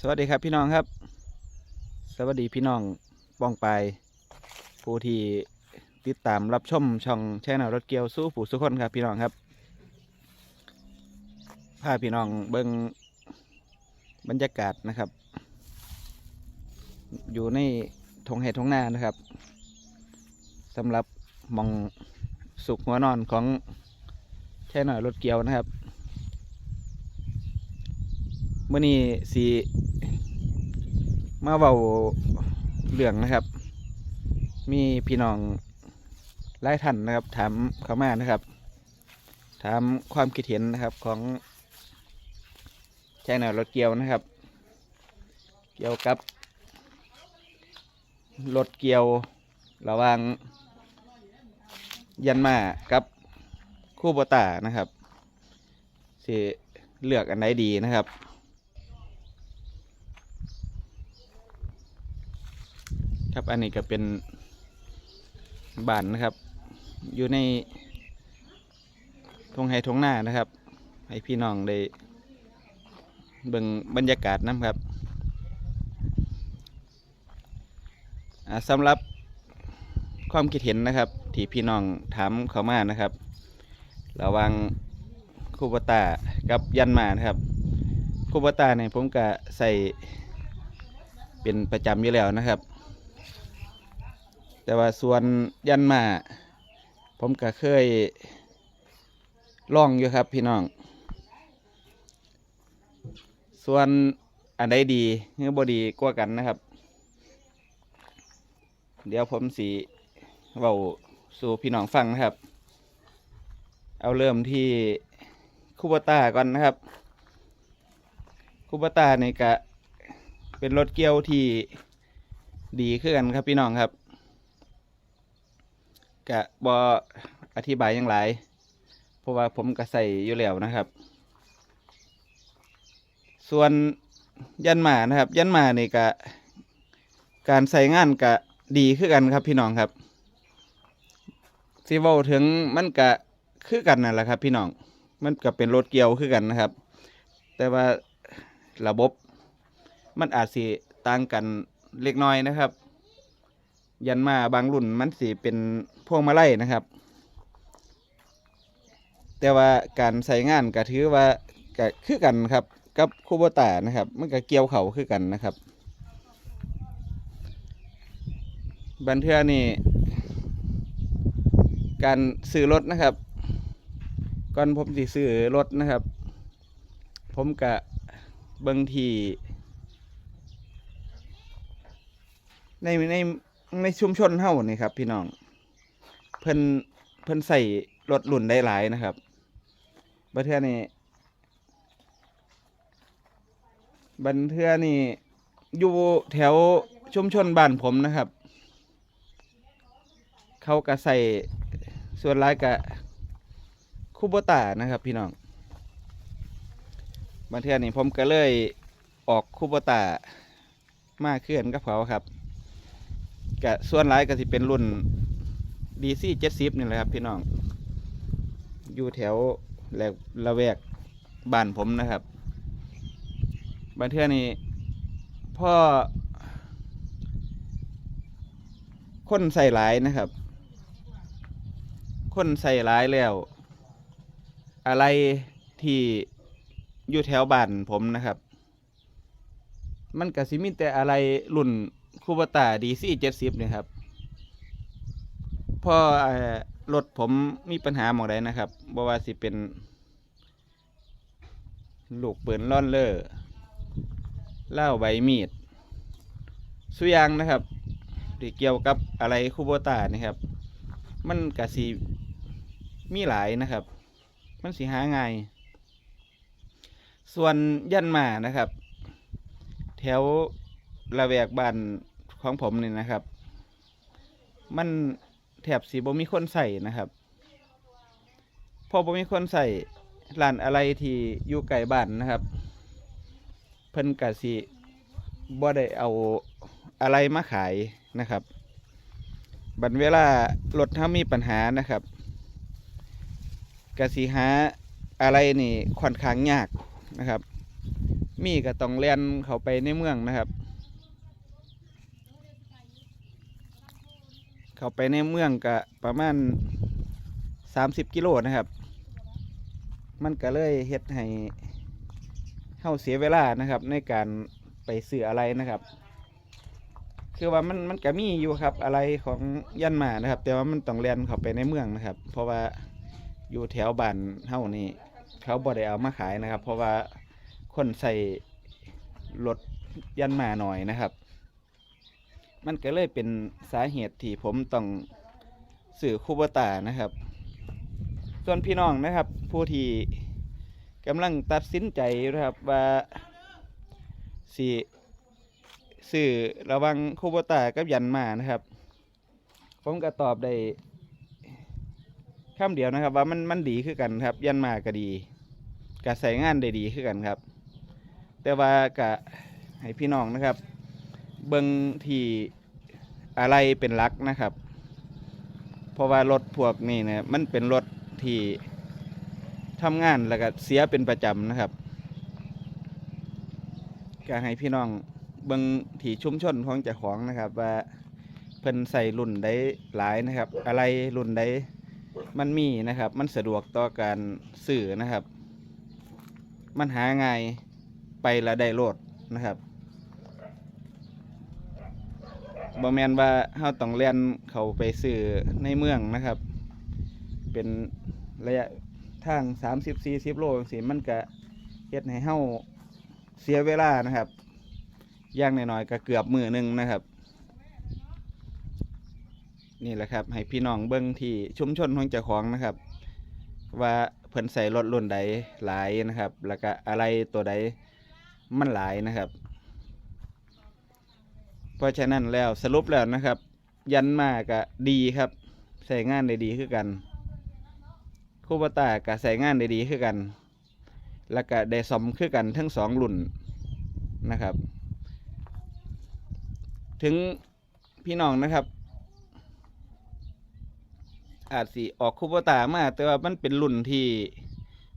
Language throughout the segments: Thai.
สวัสดีครับพี่น้องครับ สวัสดีพี่น้องป้องไปผู้ที่ติดตามรับชมช่องแชนแนลรถเกียวสู้ผู้สุขคนครับพี่น้องครับพาพี่น้องเบิงบรรยากาศนะครับ อยู่ในทงเหตุทงนานะครับสำหรับมองสุขหัวนอนของแช่หน่อยรถเกียวนะครับเมื่อนี้สี มาเบาเรื่องนะครับ มีพี่น้องหลายท่านนะครับ ถามเขามานะครับ ถามความคิดเห็นนะครับของใช่หน่อยรถเกียวนะครับ เกี่ยวกับรถเกียวระหว่างยันมากับคู่โบตานะครับสิเลือกอันไหนดีนะครับ ครับอันนี้ก็เป็นบ้านนะครับ อยู่ในทงไฮทงหน้านะครับ ให้พี่น้องได้เบิ่งบรรยากาศนะครับสำหรับความคิดเห็นนะครับ ที่พี่น้องถามเขามานะครับ ระวังคูปตากับยันมานะครับคูปตาเนี่ยผมก็ใส่เป็นประจำอยู่แล้วนะครับ แต่ว่าส่วนยันมา ผมก็เคยล่องอยู่ครับพี่น้อง ส่วนอันใดดีหรือบดีกว่ากันนะครับ เดี๋ยวผมสีเบาสู่พี่น้องฟังนะครับ เอาเริ่มที่คูบต้าก่อนนะครับคูบต้านี่ก็เป็นรถเกี่ยวที่ดีขึ้นกันครับพี่น้องครับ กะบออธิบายหยังหลายเพราะว่าผมก็ใส่อยู่แล้วนะครับ ส่วนยันหมานะครับ ยันหมานี่กะการใส่งานกะดีขึ้นกันครับพี่น้องครับซีเวลถึงมันกะคือกันนั่นแหละครับ พี่น้องมันก็เป็นรถเกียวคือกันนะครับ แต่ว่าระบบมันอาจสิต่างกันเล็กน้อยนะครับ ยันมาบางรุ่นมันสีเป็น พวงมาลัยนะครับ แต่ว่าการใส่งานก็ถือว่าก็คือกันครับ กับคูโบตานะครับ มันก็เกี่ยวเขาคือกันนะครับ บันเทือนี่การซื้อรถนะครับ ก่อนผมสิซื้อรถนะครับ ผมกะเบิงทีในในในชุมชนเฮานี่ครับ พี่น้อง พิ่นเพิ่นใส่รถรุ่นได้หลายนะครับบันเทือนี่บันเทือนี่อยู่แถวชุมชนบ้านผมนะครับ เขาก็ใส่ส่วนหลายกะคูโบตานะครับ พี่น้องบันเทือนี่ผมก็เลยออกคูโบตามากขึ้นกับเขาครับกะส่วนหลายก็สิเป็นรุ่น DC 70นี่แหละครับพี่น้อง อยู่แถวแหลกละแวกบ้านผมนะครับบ้านเทื่อนี้พ่อ คนใส่หลายนะครับ คนใส่หลายแล้ว อะไรที่อยู่แถวบ้านผมนะครับ มันก็สิมีแต่อะไรรุ่นคูบตาดีซี่เจ็ดสิบเนี่ยครับ พ่อรถผมมีปัญหาหมองใดนะครับบ่ว่าสิเป็น ลูกปืนล่อนเลอร์เล่าใบมีดสุยางนะครับที่เกี่ยวกับอะไรคูโบตานี่ครับ มันกะสีมีหลายนะครับ มันสีหาง่าย ส่วนยันมานะครับ แถวระแวกบ้านของผมนี่นะครับ มัน แถบสีบ่มีคนใส่นะครับพอบ่มีคนใส่ร้านอะไรที่อยู่ไกลบ้านนะครับ เพิ่นกะสิบ่ได้เอาอะไรมาขายนะครับ บัดเวลารถถ้ามีปัญหานะครับกะสิหาอะไรนี่ค่อนข้างยากนะครับ มีก็ต้องเลียนเข้าไปในเมืองนะครับ เข้าไปในเมืองก็ประมาณสามสิบกิโลนะครับ มันก็เลยเฮ็ดให้เฮาเสียเวลานะครับ ในการไปซื้ออะไรนะครับ คือว่ามันมันก็มีอยู่ครับอะไรของยันมานะครับ แต่ว่ามันต้องเลียนเข้าไปในเมืองนะครับ เพราะว่าอยู่แถวบ้านเฮานี่เขาบ่ได้เอามาขายนะครับ เพราะว่าคนใส่รถยันมาหน่อยนะครับ มันก็เลยเป็นสาเหตุที่ผมต้องสื่อคูบตานะครับ ส่วนพี่น้องนะครับ ผู้ที่กำลังตัดสินใจนะครับว่าสิสื่อระวังคูบตากับยันมานะครับ ผมก็ตอบได้คำเดียวนะครับ ว่ามันมันดีคือกันครับ ยันมาก็ดีก็ใส่งานได้ดีคือกันครับ แต่ว่าก็ให้พี่น้องนะครับ เบิ่งที่ อะไรเป็นหลักนะครับ เพราะว่ารถพวกนี้เนี่ยมันเป็นรถที่ทำงานแล้วก็เสียเป็นประจำนะครับก็ให้พี่น้องเบิ่งที่ชุมชนของเจ้าของนะครับ ว่าเพิ่นใส่รุ่นใดหลายนะครับ อะไรรุ่นใดมันมีนะครับ มันสะดวกต่อการสื่อนะครับ มันหาง่ายไปและได้โลดนะครับ บ่แมนว่าเฮาต้องเลียนเขาไปซื้อในเมืองนะครับ เป็นระยะทาง30-40โลจังซี่มันก็เฮ็ดให้เฮาเสียเวลานะครับย่างน้อยๆก็เกือบมือหนึงนะครับ นี่แหละครับ ให้พี่น้องเบิ่งที่ชุมชนของเจ้าของนะครับ ว่าเพิ่นใส่รถรุ่นใดหลายนะครับ แล้วก็อะไรตัวใดมันหลายนะครับ เพราะฉะนั้นแล้วสรุปแล้วนะครับ ยันมากะดีครับใส่งานได้ดีคือกันคูบตากะใส่งานได้ดีคือกัน แล้วก็ได้สมคือกันทั้งสองรุ่นนะครับ ถึงพี่น้องนะครับ อาจสิออกคูบตามาแต่ว่ามันเป็นรุ่นที่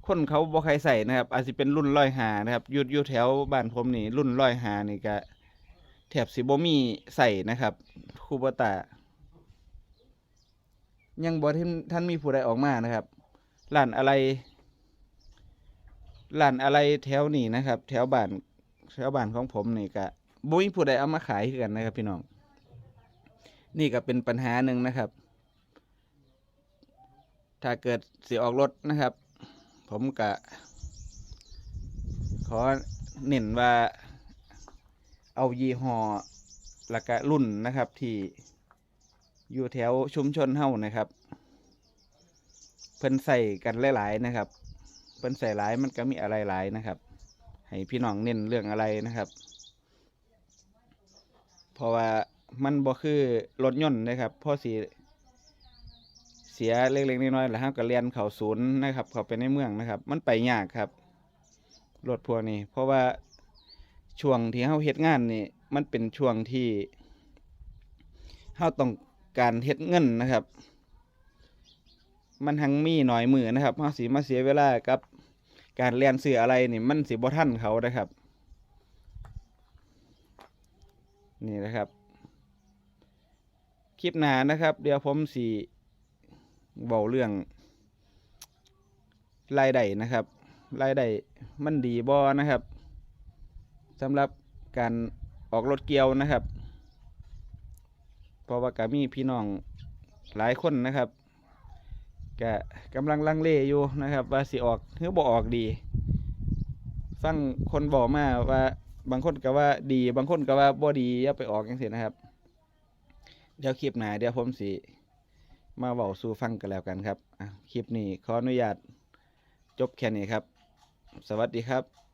คนเขาบ่ใครใส่นะครับ อาจสิเป็นรุ่นร้อยหานะครับยุดยู่แถวบ้านผมนี่รุ่นร้อยหานี่ก็ แถบสิบมีใส่นะครับคูบตายังบอท่ท่านมีผู้ใดออกมานะครับร้านอะไรร้านอะไรแถวนี้นะครับ แถวบ้านแถวบ้านของผมนี่ก็บ่มีผู้ใดเอามาขายกันนะครับ พี่น้อง นี่ก็เป็นปัญหาหนึ่งนะครับ ถ้าเกิดเสียออกรถนะครับ ผมก็ขอเน้นว่า เอายี่ห้อและก็รุ่นนะครับที่อยู่แถวชุมชนเฮ้านะครับ เพิ่นใส่กันหลายๆนะครับ เพิ่นใส่หลายมันก็มีอะไรหลายนะครับ ให้พี่น้องเน้นเรื่องอะไรนะครับ เพราะว่ามันบ่คือรถยนต์นะครับพ่อสีเสียเล็กๆน้อยๆแล้วครับก็เรียนเขาศูนย์นะครับ เขาไปในเมืองนะครับ มันไปยากครับรถพวกนี้ เพราะว่า ช่วงที่เฮาเฮ็ดงานนี่มันเป็นช่วงที่เฮาต้องการเฮ็ดเงินนะครับ มันหังมีหน่อยมือนะครับเฮาสิมาเสียเวลากับการเรียนซื้ออะไรนี่มันสิบ่ทันเขานะครับ นี่นะครับ คลิปหน้านะครับ เดี๋ยวผมสิเว้าเรื่องรายได้นะครับรายได้มันดีบ่นะครับ สำหรับการออกรถเกี่ยวนะครับ เพราะว่าก็มีพี่น้องหลายคนนะครับก็กำลังลังเลอยู่นะครับ ว่าสิออกหรือบ่ออกดี ฟังคนบอกมาว่าบางคนก็ว่าดี บางคนก็ว่าบ่ดีอย่าไปออกอย่างเสียนะครับ เดี๋ยวคลิปหนาเดี๋ยวผมสิมาเว้าสู่ฟังกันแล้วกันครับคลิปนี้ขออนุญาตจบแค่นี้ครับ สวัสดีครับ